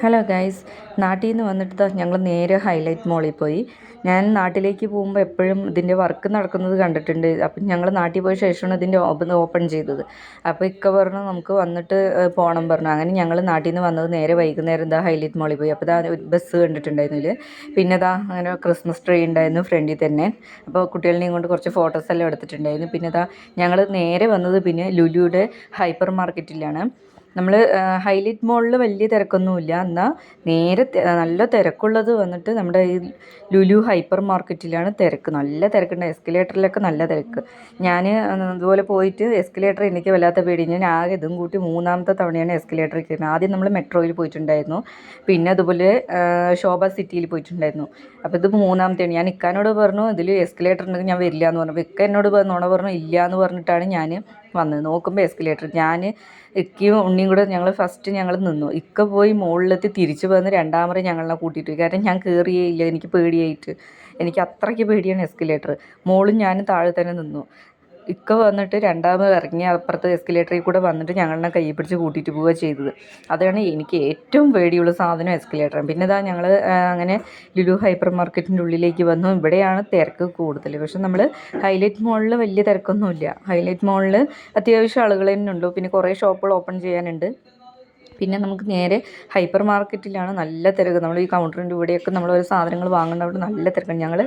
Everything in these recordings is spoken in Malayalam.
ഹലോ ഗൈസ് നാട്ടിൽ നിന്ന് വന്നിട്ട് ഞങ്ങൾ നേരെ ഹൈലൈറ്റ് മോളിൽ പോയി. ഞാൻ നാട്ടിലേക്ക് പോകുമ്പോൾ എപ്പോഴും ഇതിന്റെ വർക്ക് നടക്കുന്നത് കണ്ടിട്ടുണ്ട്. അപ്പം ഞങ്ങൾ നാട്ടിൽ പോയ ശേഷമാണ് ഇതിന്റെ ഓപ്പൺ ചെയ്തത്. അപ്പോൾ ഇക്ക പറഞ്ഞു നമുക്ക് വന്നിട്ട് പോകണം പറഞ്ഞു. അങ്ങനെ ഞങ്ങൾ നാട്ടിൽ നിന്ന് വന്നത് നേരെ വൈകുന്നേരം ഇതാ ഹൈലൈറ്റ് മോളിൽ പോയി. അപ്പോൾ ഇതാ ബസ് കണ്ടിട്ടുണ്ടായിരുന്നില്ല പിന്നെ ഇതാ അങ്ങനെ ക്രിസ്മസ് ട്രീ ഉണ്ടായിരുന്നു ഫ്രണ്ടിൽ തന്നെ. അപ്പോൾ കുട്ടികളെയും കൊണ്ട് കുറച്ച് ഫോട്ടോസ് എല്ലാം എടുത്തിട്ടുണ്ടായിരുന്നു. പിന്നെ ഇതാ ഞങ്ങൾ നേരെ വന്നത് പിന്നെ ലുലുയുടെ ഹൈപ്പർ മാർക്കറ്റിലാണ് നമ്മൾ ഹൈലൈറ്റ് മോളിൽ വലിയ തിരക്കൊന്നുമില്ല. എന്നാൽ നേരെ നല്ല തിരക്കുള്ളത് വന്നിട്ട് നമ്മുടെ ഈ ലുലു ഹൈപ്പർ മാർക്കറ്റിലാണ് തിരക്ക്. നല്ല തിരക്കുണ്ട്. എസ്കലേറ്ററിലൊക്കെ നല്ല തിരക്ക്. ഞാൻ അതുപോലെ പോയിട്ട് എസ്കലേറ്റർ എനിക്ക് വല്ലാത്ത പേടി. ഞാൻ ആകെ ഇതും കൂട്ടി മൂന്നാമത്തെ തവണയാണ് എസ്കലേറ്ററിൽ കയറുന്നത്. ആദ്യം നമ്മൾ മെട്രോയിൽ പോയിട്ടുണ്ടായിരുന്നു. പിന്നെ അതുപോലെ ശോഭ സിറ്റിയിൽ പോയിട്ടുണ്ടായിരുന്നു. അപ്പോൾ ഇത് മൂന്നാമത്തെയാണ്. ഞാൻ ഇക്കാനോട് പറഞ്ഞു ഇതിൽ എസ്കലേറ്റർ ഉണ്ടെങ്കിൽ ഞാൻ വരില്ല എന്ന് പറഞ്ഞു ഇക്ക എന്നോട് നുണ പറഞ്ഞു ഇല്ല എന്ന് പറഞ്ഞിട്ടാണ് ഞാൻ വന്നത്. നോക്കുമ്പോൾ എസ്കലേറ്റർ ഞാൻ ഇക്കയും ഉണ്ണിയും കൂടെ ഞങ്ങൾ ഫസ്റ്റ് ഞങ്ങൾ നിന്നു. ഇക്ക പോയി മുകളിലെത്തി തിരിച്ചു വന്ന് രണ്ടാമത് ഞങ്ങളെ കൂട്ടിയിട്ട് കാരണം ഞാൻ കയറിയേ ഇല്ല. എനിക്ക് പേടിയായിട്ട്. എനിക്ക് അത്രയ്ക്ക് പേടിയാണ് എസ്കലേറ്റർ മോളും ഞാനും താഴെ തന്നെ നിന്നു. ഇക്ക വന്നിട്ട് രണ്ടാമത് ഇറങ്ങി അപ്പുറത്ത് എസ്കലേറ്ററിൽ കൂടെ വന്നിട്ട് ഞങ്ങളെ കൈ പിടിച്ച് കൂട്ടിയിട്ട് പോവുക ചെയ്തത്. അതാണ് എനിക്ക് ഏറ്റവും പേടിയുള്ള സാധനം എസ്കലേറ്ററും പിന്നെ ഇതാ ഞങ്ങൾ അങ്ങനെ ലുലു ഹൈപ്പർ മാർക്കറ്റിന്റെ ഉള്ളിലേക്ക് വന്നു. ഇവിടെയാണ് തിരക്ക് കൂടുതൽ പക്ഷെ നമ്മൾ ഹൈലൈറ്റ് മോളിൽ വലിയ തിരക്കൊന്നുമില്ല. ഹൈലൈറ്റ് മോളിൽ അത്യാവശ്യം ആളുകൾ തന്നെ ഉള്ളൂ പിന്നെ കുറേ ഷോപ്പുകൾ ഓപ്പൺ ചെയ്യാനുണ്ട്. പിന്നെ നമുക്ക് നേരെ ഹൈപ്പർ മാർക്കറ്റിലാണ് നല്ല തിരക്ക്. നമ്മൾ ഈ കൗണ്ടറിന്റെ ഇവിടെയൊക്കെ നമ്മൾ ഓരോ സാധനങ്ങൾ വാങ്ങുന്നവിടെ നല്ല തിരക്കാണ്. ഞങ്ങൾ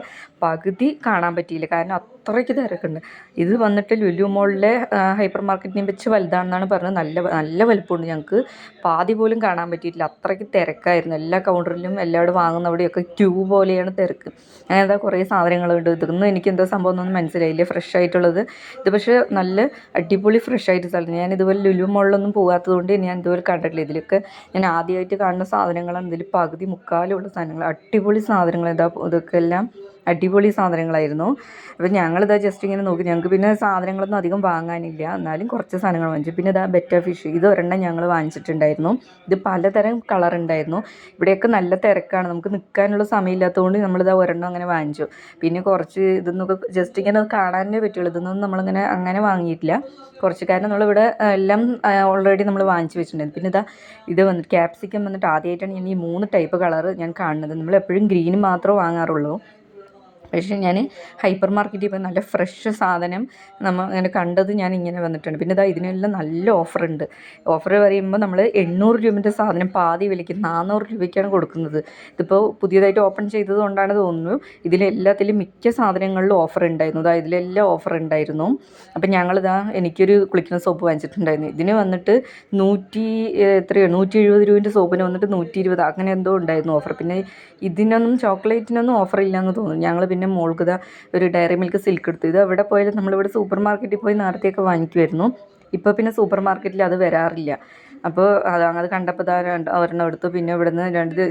പകുതി കാണാൻ പറ്റിയില്ല. കാരണം അത്രയ്ക്ക് തിരക്കുണ്ട്. ഇത് വന്നിട്ട് ലുലു മോളിലെ ഹൈപ്പർ മാർക്കറ്റിനെ വെച്ച് വലുതാണെന്നാണ് പറഞ്ഞത്. നല്ല നല്ല വലുപ്പമുണ്ട്. ഞങ്ങൾക്ക് പാതി പോലും കാണാൻ പറ്റിയിട്ടില്ല. അത്രയ്ക്ക് തിരക്കായിരുന്നു. എല്ലാ കൗണ്ടറിലും എല്ലാവരും വാങ്ങുന്നവിടെയൊക്കെ ക്യൂ പോലെയാണ് തിരക്ക്. അങ്ങനെ കുറേ സാധനങ്ങളുണ്ട് ഇതൊന്നും എനിക്ക് എന്താ സംഭവം എന്നൊന്നും മനസ്സിലായില്ല. ഫ്രഷ് ആയിട്ടുള്ളത്. ഇത് പക്ഷേ നല്ല അടിപൊളി ഫ്രഷ് ആയിട്ട് സ്ഥലം. ഞാൻ ഇതുപോലെ ലുലു മോളിലൊന്നും പോകാത്തത് കൊണ്ട് ഞാൻ ഇതുപോലെ കണ്ടിട്ടില്ല. ഇതിലൊക്കെ ഞാൻ ആദ്യമായിട്ട് കാണുന്ന സാധനങ്ങളാണ്. ഇതിൽ പകുതി മുക്കാലുള്ള സാധനങ്ങൾ അടിപൊളി സാധനങ്ങൾ ഇതാ ഇതൊക്കെ എല്ലാം അടിപൊളി സാധനങ്ങളായിരുന്നു. അപ്പോൾ ഞങ്ങളിതാ ജസ്റ്റ് ഇങ്ങനെ നോക്കി. ഞങ്ങൾക്ക് പിന്നെ സാധനങ്ങളൊന്നും അധികം വാങ്ങാനില്ല. എന്നാലും കുറച്ച് സാധനങ്ങൾ വാങ്ങിച്ചു. പിന്നെ ഇതാ ബെറ്റർ ഫിഷ് ഇത് ഒരെണ്ണം ഞങ്ങൾ വാങ്ങിച്ചിട്ടുണ്ടായിരുന്നു. ഇത് പലതരം കളർ ഉണ്ടായിരുന്നു. ഇവിടെയൊക്കെ നല്ല തിരക്കാണ്. നമുക്ക് നിൽക്കാനുള്ള സമയമില്ലാത്തതുകൊണ്ട് നമ്മളിതാ ഒരെണ്ണം അങ്ങനെ വാങ്ങിച്ചു. പിന്നെ കുറച്ച് ഇതൊന്നൊക്കെ ജസ്റ്റ് ഇങ്ങനെ കാണാനേ പറ്റുള്ളൂ. ഇതൊന്നും നമ്മളിങ്ങനെ അങ്ങനെ വാങ്ങിയിട്ടില്ല. കുറച്ച് കാരണം നമ്മളിവിടെ എല്ലാം ഓൾറെഡി നമ്മൾ വാങ്ങിച്ചു വെച്ചിട്ടുണ്ടായിരുന്നു. പിന്നെ ഇതാ ഇത് വന്നിട്ട് ക്യാപ്സിക്കം വന്നിട്ട് ആദ്യമായിട്ടാണ് ഞാൻ ഈ മൂന്ന് ടൈപ്പ് കളർ ഞാൻ കാണുന്നത്. നമ്മൾ എപ്പോഴും ഗ്രീൻ മാത്രമേ വാങ്ങാറുള്ളൂ. പക്ഷേ ഞാൻ ഹൈപ്പർ മാർക്കറ്റിൽ പോയി നല്ല ഫ്രഷ് സാധനം നമ്മൾ അങ്ങനെ കണ്ടത് ഞാൻ ഇങ്ങനെ വന്നിട്ടുണ്ട്. പിന്നെ ഇതാ ഇതിനെല്ലാം നല്ല ഓഫറുണ്ട്. ഓഫർ പറയുമ്പോൾ നമ്മൾ എണ്ണൂറ് രൂപന്റെ സാധനം പാതി വിലയ്ക്ക് നാനൂറ് രൂപയ്ക്കാണ് കൊടുക്കുന്നത്. ഇതിപ്പോൾ പുതിയതായിട്ട് ഓപ്പൺ ചെയ്തത് കൊണ്ടാണ് തോന്നുന്നു. ഇതിലെല്ലാത്തിലും മിക്ക സാധനങ്ങളിലും ഓഫർ ഉണ്ടായിരുന്നു. ഇതാ ഇതിലെല്ലാം ഓഫർ ഉണ്ടായിരുന്നു. അപ്പം ഞങ്ങളിതാ എനിക്കൊരു കുളിക്കുന്ന സോപ്പ് വാങ്ങിച്ചിട്ടുണ്ടായിരുന്നു. ഇതിന് വന്നിട്ട് നൂറ്റി എത്രയോ നൂറ്റി എഴുപത് രൂപന്റെ സോപ്പിന് വന്നിട്ട് നൂറ്റി ഇരുപത് അങ്ങനെ എന്തോ ഉണ്ടായിരുന്നു ഓഫർ. പിന്നെ ഇതിനൊന്നും ചോക്ലേറ്റിനൊന്നും ഓഫർ ഇല്ലയെന്ന് തോന്നുന്നു. ഞങ്ങൾ പിന്നെ മോൾക്ക് ഇതാ ഒരു ഡയറി മിൽക്ക് സിൽക്ക് എടുത്തു. ഇത് എവിടെ പോയാലും നമ്മളിവിടെ സൂപ്പർ മാർക്കറ്റിൽ പോയി നേരത്തെയൊക്കെ വാങ്ങിക്കുമായിരുന്നു ഇപ്പോൾ പിന്നെ സൂപ്പർ മാർക്കറ്റിൽ അത് വരാറില്ല. അപ്പോൾ അത് അങ്ങനെ കണ്ടപ്പോൾ താ രണ്ട് ഒരെണ്ണം എടുത്തു. പിന്നെ ഇവിടുന്ന് രണ്ട്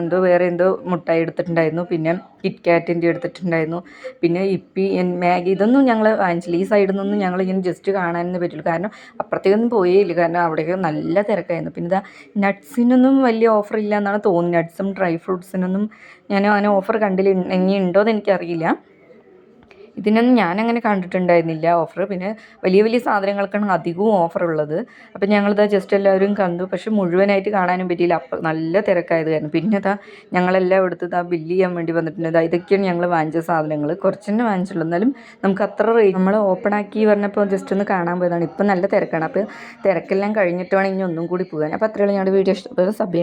എന്തോ വേറെ എന്തോ മുട്ടായി എടുത്തിട്ടുണ്ടായിരുന്നു. പിന്നെ കിറ്റ് കാറ്റിന്റെ എടുത്തിട്ടുണ്ടായിരുന്നു. പിന്നെ ഇപ്പി മാഗി ഇതൊന്നും ഞങ്ങൾ വാങ്ങിച്ചില്ല. ഈ സൈഡിൽ നിന്നൊന്നും ഞങ്ങൾ ഇങ്ങനെ ജസ്റ്റ് കാണാനൊന്നും പറ്റുള്ളൂ കാരണം അപ്പുറത്തേക്കൊന്നും പോയേ ഇല്ല കാരണം അവിടെയൊക്കെ നല്ല തിരക്കായിരുന്നു. പിന്നെ ഇതാ നട്ട്സിനൊന്നും വലിയ ഓഫർ ഇല്ല എന്നാണ് തോന്നുന്നത് നട്ട്സും ഡ്രൈ ഫ്രൂട്ട്സിനൊന്നും ഞാൻ അങ്ങനെ ഓഫർ കണ്ടില്ല. ഇനി ഉണ്ടോ എന്ന് എനിക്കറിയില്ല. ഇതിനൊന്നും ഞാനങ്ങനെ കണ്ടിട്ടുണ്ടായിരുന്നില്ല ഓഫർ പിന്നെ വലിയ വലിയ സാധനങ്ങൾക്കാണ് അധികവും ഓഫർ ഉള്ളത്. അപ്പം ഞങ്ങളിതാ ജസ്റ്റ് എല്ലാവരും കണ്ടു. പക്ഷെ മുഴുവനായിട്ട് കാണാനും പറ്റിയില്ല. അപ്പം നല്ല തിരക്കായത് കാരണം. പിന്നെ ഇതാ ഞങ്ങളെല്ലാം എടുത്ത് ഇതാ ബില്ല് ചെയ്യാൻ വേണ്ടി വന്നിട്ടുണ്ട്. ഇതാ ഇതൊക്കെയാണ് ഞങ്ങൾ വാങ്ങിച്ച സാധനങ്ങൾ കുറച്ച് തന്നെ വാങ്ങിച്ചുള്ളൂ. എന്നാലും നമുക്ക് അത്ര റേറ്റ് നമ്മൾ ഓപ്പൺ ആക്കി പറഞ്ഞപ്പോൾ ജസ്റ്റ് ഒന്ന് കാണാൻ പോയതാണ്. ഇപ്പം നല്ല തിരക്കാണ്. അപ്പോൾ തിരക്കെല്ലാം കഴിഞ്ഞിട്ട് വേണം ഇനി ഒന്നും കൂടി പോകാൻ. അപ്പോൾ അത്രയുള്ള ഞങ്ങളുടെ വീഡിയോ ഇഷ്ടപ്പെട്ടത് സബ്